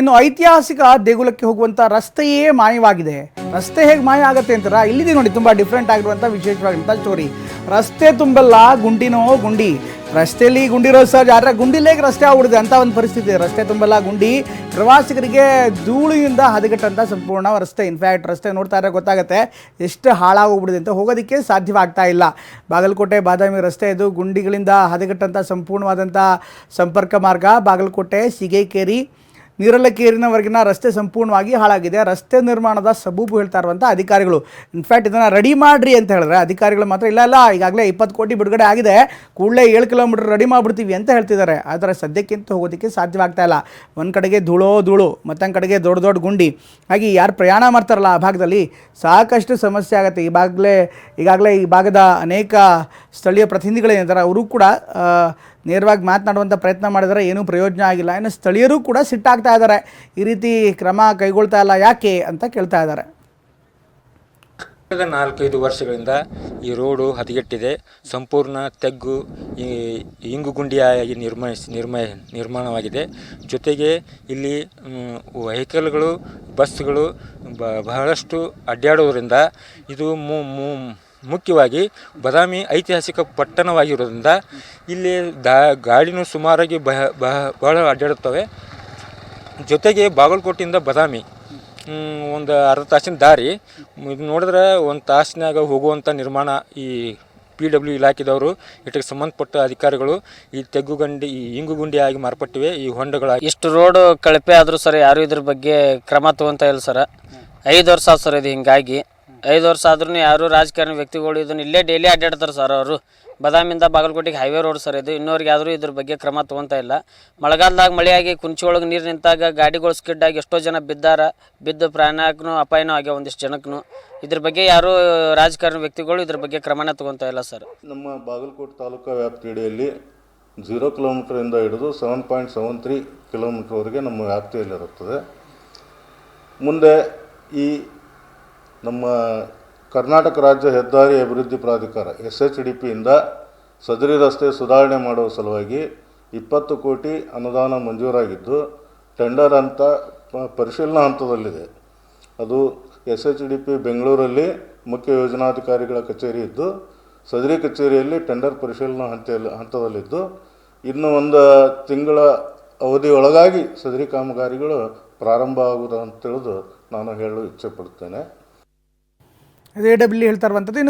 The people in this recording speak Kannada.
ಇನ್ನು ಐತಿಹಾಸಿಕ ದೇಗುಲಕ್ಕೆ ಹೋಗುವಂಥ ರಸ್ತೆಯೇ ಮಾಯವಾಗಿದೆ. ರಸ್ತೆ ಹೇಗೆ ಮಾಯ ಆಗುತ್ತೆ ಅಂತಾರ ಇಲ್ಲಿದೆ ನೋಡಿ, ತುಂಬ ಡಿಫ್ರೆಂಟ್ ಆಗಿರುವಂಥ ವಿಶೇಷವಾಗಿರುವಂಥ ಸ್ಟೋರಿ ರಸ್ತೆ ತುಂಬಲ್ಲ, ಗುಂಡಿನೋ ಗುಂಡಿ. ರಸ್ತೆಯಲ್ಲಿ ಗುಂಡಿರೋ ಸರ್ ಆದರೆ ಗುಂಡಿಲೇಗೆ ರಸ್ತೆ ಆಗ್ಬಿಡಿದೆ ಅಂತ ಒಂದು ಪರಿಸ್ಥಿತಿ. ರಸ್ತೆ ತುಂಬಲ್ಲ, ಗುಂಡಿ. ಪ್ರವಾಸಿಗರಿಗೆ ಧೂಳಿಯಿಂದ ಹದಗೆಟ್ಟಂಥ ಸಂಪೂರ್ಣ ರಸ್ತೆ. ಇನ್ಫ್ಯಾಕ್ಟ್ ರಸ್ತೆ ನೋಡ್ತಾ ಇದ್ರೆ ಗೊತ್ತಾಗುತ್ತೆ ಎಷ್ಟು ಹಾಳಾಗೋಗ್ಬಿಡಿದೆ ಅಂತ ಹೋಗೋದಕ್ಕೆ ಸಾಧ್ಯವಾಗ್ತಾ ಇಲ್ಲ. ಬಾಗಲಕೋಟೆ ಬಾದಾಮಿ ರಸ್ತೆ ಇದು, ಗುಂಡಿಗಳಿಂದ ಹದಗೆಟ್ಟಂಥ ಸಂಪೂರ್ಣವಾದಂಥ ಸಂಪರ್ಕ ಮಾರ್ಗ. ಬಾಗಲಕೋಟೆ, ಸಿಗೇಕೇರಿ ನೀರಲಕೇರಿನವರೆಗಿನ ರಸ್ತೆ ಸಂಪೂರ್ಣವಾಗಿ ಹಾಳಾಗಿದೆ. ರಸ್ತೆ ನಿರ್ಮಾಣದ ಸಬೂಬು ಹೇಳ್ತಾ ಇರುವಂಥ ಅಧಿಕಾರಿಗಳು. ಇನ್ಫ್ಯಾಕ್ಟ್ ಇದನ್ನು ರೆಡಿ ಮಾಡಿರಿ ಅಂತ ಹೇಳಿದ್ರೆ, ಅಧಿಕಾರಿಗಳು ಮಾತ್ರ ಇಲ್ಲ ಇಲ್ಲ, ಈಗಾಗಲೇ ಇಪ್ಪತ್ತು ಕೋಟಿ ಬಿಡುಗಡೆ ಆಗಿದೆ. ಕೂಡಲೇ ಏಳು ಕಿಲೋಮೀಟರ್ ರೆಡಿ ಮಾಡಿಬಿಡ್ತೀವಿ ಅಂತ ಹೇಳ್ತಿದ್ದಾರೆ. ಆದರೆ ಸದ್ಯಕ್ಕಿಂತ ಹೋಗೋದಕ್ಕೆ ಸಾಧ್ಯವಾಗ್ತಾ ಇಲ್ಲ. ಒಂದು ಕಡೆಗೆ ಧೂಳೋ ಧೂಳು, ಮತ್ತೊಂದು ಕಡೆಗೆ ದೊಡ್ಡ ದೊಡ್ಡ ಗುಂಡಿ. ಹಾಗೆ ಯಾರು ಪ್ರಯಾಣ ಮಾಡ್ತಾರಲ್ಲ ಆ ಭಾಗದಲ್ಲಿ ಸಾಕಷ್ಟು ಸಮಸ್ಯೆ ಆಗುತ್ತೆ. ಭಾಗಲೇ ಈಗಾಗಲೇ ಈ ಭಾಗದ ಅನೇಕ ಸ್ಥಳೀಯ ಪ್ರತಿನಿಧಿಗಳೇನಿದ್ದಾರೆ, ಅವರು ಕೂಡ ನೇರವಾಗಿ ಮಾತನಾಡುವಂಥ ಪ್ರಯತ್ನ ಮಾಡಿದರೆ ಏನೂ ಪ್ರಯೋಜನ ಆಗಿಲ್ಲ. ಇನ್ನು ಸ್ಥಳೀಯರು ಕೂಡ ಸಿಟ್ಟಾಗ್ತಾ ಇದ್ದಾರೆ. ಈ ರೀತಿ ಕ್ರಮ ಕೈಗೊಳ್ತಾ ಇಲ್ಲ. ಯಾಕೆ ಅಂತ ಕೇಳ್ತಾ ಇದ್ದಾರೆ. ಕಳೆದ ನಾಲ್ಕೈದು ವರ್ಷಗಳಿಂದ ಈ ರೋಡು ಹದಗೆಟ್ಟಿದೆ. ಸಂಪೂರ್ಣ ತೆಗ್ಗು, ಈ ಇಂಗುಗುಂಡಿಯಾಗಿ ನಿರ್ಮ ನಿರ್ಮ ನಿರ್ಮಾಣವಾಗಿದೆ. ಜೊತೆಗೆ ಇಲ್ಲಿ ವೆಹಿಕಲ್ಗಳು, ಬಸ್ಗಳು ಬಹಳಷ್ಟು ಅಡ್ಡಾಡೋದ್ರಿಂದ ಇದು ಮು- ಮುಖ್ಯವಾಗಿ ಬದಾಮಿ ಐತಿಹಾಸಿಕ ಪಟ್ಟಣವಾಗಿರೋದ್ರಿಂದ ಇಲ್ಲಿ ದಾ ಗಾಡಿನೂ ಸುಮಾರಾಗಿ ಬಹ ಬಹ ಬಹಳ ಅಡ್ಡಾಡುತ್ತವೆ. ಜೊತೆಗೆ ಬಾಗಲಕೋಟೆಯಿಂದ ಬದಾಮಿ ಒಂದು ಅರ್ಧ ತಾಸಿನ ದಾರಿ. ಇದು ನೋಡಿದ್ರೆ ಒಂದು ತಾಸಿನಾಗ ಹೋಗುವಂಥ ನಿರ್ಮಾಣ ಈ ಪಿ ಡಬ್ಲ್ಯೂ ಇಲಾಖೆದವರು ಇದಕ್ಕೆ ಸಂಬಂಧಪಟ್ಟ ಅಧಿಕಾರಿಗಳು ಈ ತೆಗ್ಗುಗಂಡಿ, ಈ ಇಂಗುಗುಂಡಿ ಆಗಿ ಮಾರ್ಪಟ್ಟಿವೆ, ಈ ಹೊಂಡಗಳ ಇಷ್ಟು ರೋಡ್ ಕಳಪೆ ಆದರೂ ಸರ್ ಯಾರು ಇದ್ರ ಬಗ್ಗೆ ಕ್ರಮ ತಗೊಂತ ಇಲ್ಲ ಸರ್. ಐದು ವರ್ಷ ಆಯ್ತು ಸರ್ ಇದು ಹಿಂಗಾಗಿ. ಐದು ವರ್ಷ ಆದ್ರೂ ಯಾರು ರಾಜಕಾರಣಿ ವ್ಯಕ್ತಿಗಳು ಇದನ್ನ ಇಲ್ಲೇ ಡೈಲಿ ಅಡ್ಡಾಡ್ತಾರೆ ಸರ್ ಅವರು. ಬದಾಮಿಂದ ಬಾಗಲಕೋಟೆಗೆ ಹೈವೇ ರೋಡ್ ಸರ್ ಇದು. ಇನ್ನೋರಿಗೆ ಆದರೂ ಇದ್ರ ಬಗ್ಗೆ ಕ್ರಮ ತಗೊಂತ ಇಲ್ಲ. ಮಳೆಗಾಲದಾಗ ಮಳೆಯಾಗಿ ಕುಂಚಿ ಒಳಗೆ ನೀರು ನಿಂತಾಗ ಗಾಡಿಗಳು ಸ್ಕಿಡ್ ಆಗಿ ಎಷ್ಟೋ ಜನ ಬಿದ್ದಾರ, ಬಿದ್ದು ಪ್ರಾಣಕ್ಕೂ ಅಪಾಯನೂ ಆಗ್ಯಾವ ಒಂದಿಷ್ಟು ಜನಕ್ಕೂ ಇದ್ರ ಬಗ್ಗೆ ಯಾರು ರಾಜಕಾರಣಿ ವ್ಯಕ್ತಿಗಳು ಇದ್ರ ಬಗ್ಗೆ ಕ್ರಮನ ತಗೊಂತ ಇಲ್ಲ ಸರ್ ನಮ್ಮ ಬಾಗಲಕೋಟೆ ತಾಲೂಕು ವ್ಯಾಪ್ತಿಯಡಿಯಲ್ಲಿ ಝೀರೋ ಕಿಲೋಮೀಟ್ರಿಂದ ಹಿಡಿದು ಸೆವೆನ್ ಪಾಯಿಂಟ್ ಸೆವೆನ್ ತ್ರೀ ಕಿಲೋಮೀಟ್ರ್ವರೆಗೆ ನಮ್ಮ ವ್ಯಾಪ್ತಿಯಲ್ಲಿರುತ್ತದೆ. ಮುಂದೆ ಈ ನಮ್ಮ ಕರ್ನಾಟಕ ರಾಜ್ಯ ಹೆದ್ದಾರಿ ಅಭಿವೃದ್ಧಿ ಪ್ರಾಧಿಕಾರ ಎಸ್ ಎಚ್ ಡಿ ಪಿಯಿಂದ ಸದರಿ ರಸ್ತೆ ಸುಧಾರಣೆ ಮಾಡುವ ಸಲುವಾಗಿ ಇಪ್ಪತ್ತು ಕೋಟಿ ಅನುದಾನ ಮಂಜೂರಾಗಿದ್ದು ಟೆಂಡರ್ ಅಂತ ಪರಿಶೀಲನಾ ಹಂತದಲ್ಲಿದೆ. ಅದು ಎಸ್ ಎಚ್ ಡಿ ಪಿ ಬೆಂಗಳೂರಲ್ಲಿ ಮುಖ್ಯ ಯೋಜನಾಧಿಕಾರಿಗಳ ಕಚೇರಿ ಇದ್ದು, ಸದರಿ ಕಚೇರಿಯಲ್ಲಿ ಟೆಂಡರ್ ಪರಿಶೀಲನಾ ಹಂತದಲ್ಲಿ ಹಂತದಲ್ಲಿದ್ದು, ಇನ್ನು ಒಂದು ತಿಂಗಳ ಅವಧಿಯೊಳಗಾಗಿ ಸದರಿ ಕಾಮಗಾರಿಗಳು ಪ್ರಾರಂಭ ಆಗುವುದು ಅಂತ ತಿಳಿದು ನಾನು ಹೇಳಲು ಇಚ್ಛೆ ಪಡುತ್ತೇನೆ ಎ ಡಬ್ಲ್ಯೂ ಹೇಳ್ತಾ